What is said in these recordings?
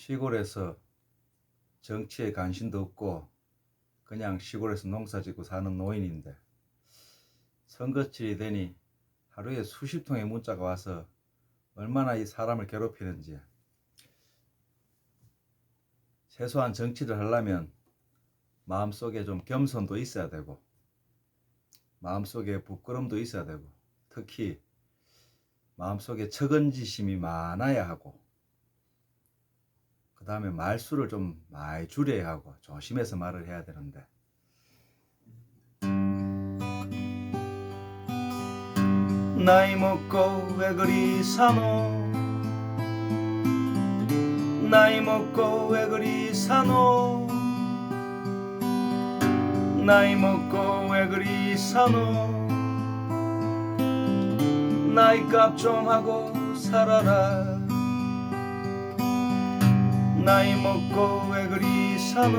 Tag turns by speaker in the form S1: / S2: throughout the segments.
S1: 시골에서 정치에 관심도 없고 그냥 시골에서 농사 짓고 사는 노인인데 선거철이 되니 하루에 수십 통의 문자가 와서 얼마나 이 사람을 괴롭히는지. 최소한 정치를 하려면 마음속에 좀 겸손도 있어야 되고 마음속에 부끄럼도 있어야 되고 특히 마음속에 척은지심이 많아야 하고 그 다음에 말수를 좀 많이 줄여야 하고 조심해서 말을 해야 되는데. 나이 먹고 왜 그리 사노? 나이 먹고 왜 그리 사노? 나이 먹고 왜 그리 사노? 나이 값 좀 하고 살아라 나이 먹고 왜 그리 사노?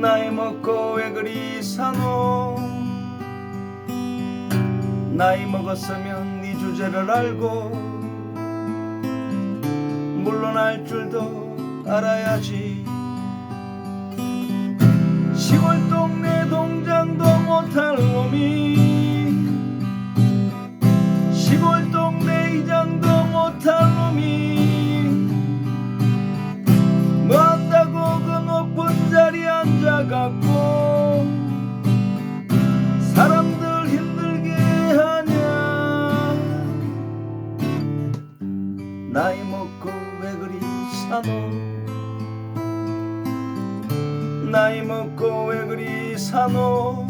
S1: 나이 먹고 왜 그리 사노? 나이 먹었으면 네 주제를 알고 물러날 줄도 알아야지. 시골 동네 동장도 못할 놈이 사노 나이 먹고 왜 그리 사노?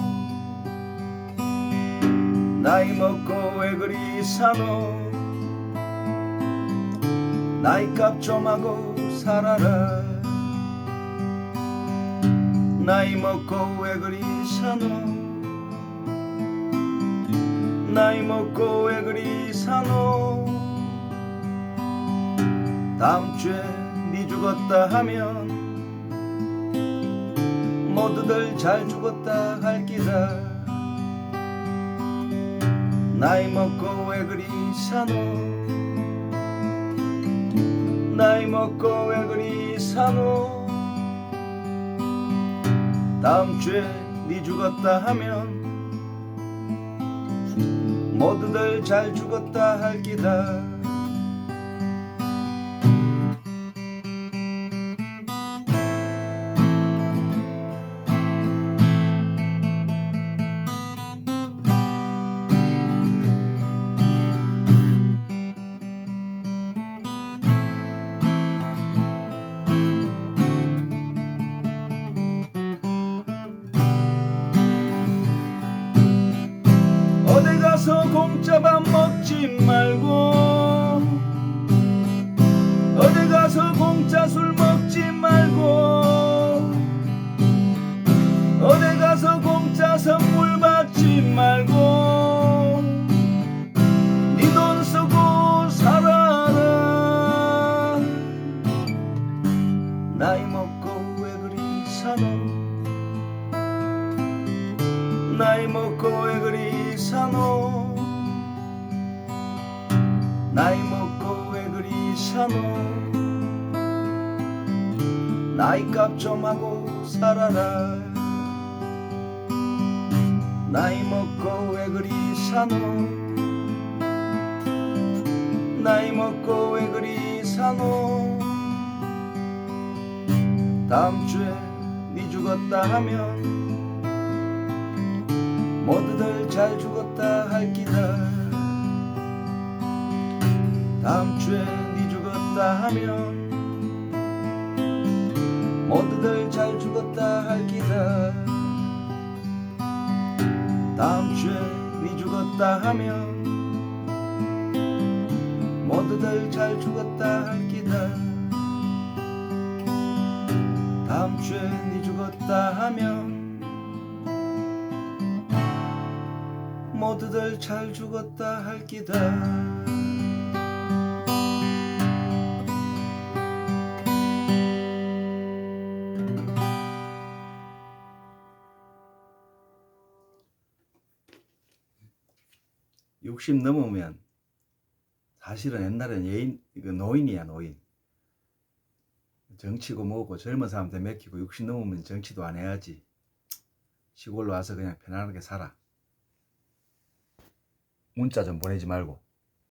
S1: 나이 먹고 왜 그리 사노? 나이 값 좀 하고 살아라. 나이 먹고 왜 그리 사노? 나이 먹고 왜 그리 사노? 다음 주에 네 죽었다 하면 모두들 잘 죽었다 할 기다 나이 먹고 왜 그리 사노? 나이 먹고 왜 그리 사노? 다음 주에 네 죽었다 하면 모두들 잘 죽었다 할 기다 먹지 말고 어디 가서 공짜 술 먹지 말고 어디 가서 공짜 선물 받지 말고 네 돈 쓰고 살아라. 나이 먹고 왜 그리 사노? 나이 먹고 왜 그리 사노 나이 먹고 왜 그리 사노? 나이 값 좀 하고 살아라. 나이 먹고 왜 그리 사노? 나이 먹고 왜 그리 사노? 다음 주에 네 죽었다 하면 모두들 잘 죽었다 할 기다 다음 주에 네 죽었다 하면 모두들 잘 죽었다 할 기다 다음 주에 네 죽었다 하면 모두들 잘 죽었다 할 기다 다음 주에 네 죽었다 하면 모두들 잘 죽었다 할 기다 육십 넘으면 사실은 옛날엔 예인 노인이야 노인. 정치고 뭐고 젊은 사람한테 맡기고 60 넘으면 정치도 안 해야지. 시골로 와서 그냥 편안하게 살아. 문자 좀 보내지 말고.